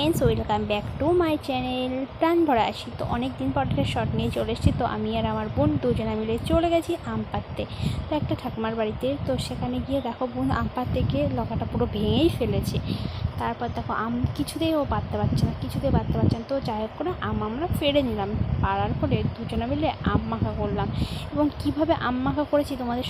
Friends welcome back to my channel প্রাণ ভরা আসি তো অনেক দিন পর একটা শর্ট নিয়ে চলে এসেছি। তো আমি আর আমার বোন দুজনে মিলে চলে গেছি আম পাড়তে তো একটা ঠাকুমার বাড়িতে। তো সেখানে গিয়ে দেখো বোন আম পাড়তে গিয়ে লকাটা পুরো ভেঙেই ফেলেছে। তারপর দেখো আম কিছুতেই ও পারতে পারছে না, কিছুতেই পারতে পারছে না। তো যাই হোক করে আম আমরা ফেড়ে নিলাম। পাড়ার পরে দুজনে মিলে আম মাখা করলাম। এবং কীভাবে আম মাখা করেছি তোমাদের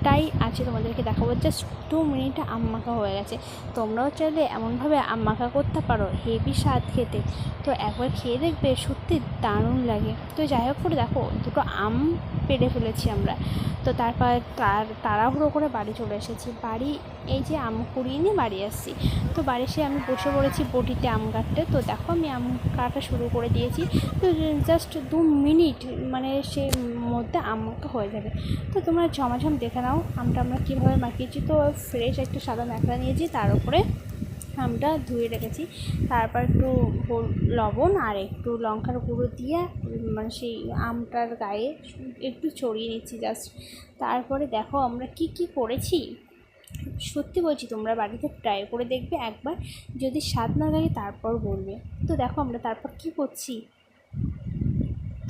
সবটাই আছে তোমাদেরকে দেখাবো। জাস্ট টু মিনিটে মাখা হয়ে গেছে। তোমরাও চাইলে এমনভাবে মাখা করতে পারো, হেভি স্বাদ খেতে। তো একবার খেয়ে দেখবে, সত্যি দারুণ লাগে। তো যাই হোক করে দেখো, দুটো আম পেড়ে ফেলেছি আমরা। তো তারপর তার, তাড়াহুড়ো করে বাড়ি চলে এসেছি। বাড়ি, এই যে আম কুড়িয়ে নিয়ে বাড়ি আসছি। তো বাড়ি এসে আমি বসে পড়েছি বটিতে আম কাটতে। তো দেখো আমি আম কাটা শুরু করে দিয়েছি। তো জাস্ট দু মিনিট মানে সে মধ্যে আম হয়ে যাবে। তো তোমরা ঝমাঝম দেখে আমটা আমরা কীভাবে মাখিয়েছি? তো ফ্রেশ একটু সাদা ন্যাকড়া নিয়েছি, তার উপরে আমটা ধুয়ে রেখেছি। তারপর একটু লবণ আর একটু লঙ্কার গুঁড়ো দিয়ে মানে সেই আমটার গায়ে একটু ছড়িয়ে নিচ্ছি জাস্ট তারপরে দেখো আমরা কি কি করেছি? সত্যি বলছি, তোমরা বাড়িতে ট্রাই করে দেখবে একবার, যদি স্বাদ না লাগে তারপর বলবে। তো দেখো আমরা তারপর কি করছি?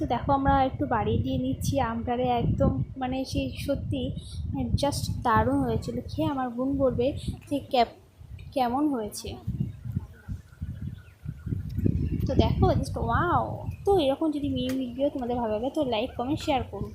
তো দেখো আমরা একটু বাড়িয়ে দিয়ে নিচ্ছি, আমটারে একদম মানে সেই সত্যি জাস্ট দারুণ হয়েছিল। খেয়ে আমার বোন বলবে যে কেমন হয়েছে? তো দেখো জাস্ট ওয়াও তো এরকম যদি মিনি ভিডিও তোমাদের ভালো লাগে তো লাইক কমেন্ট শেয়ার করুন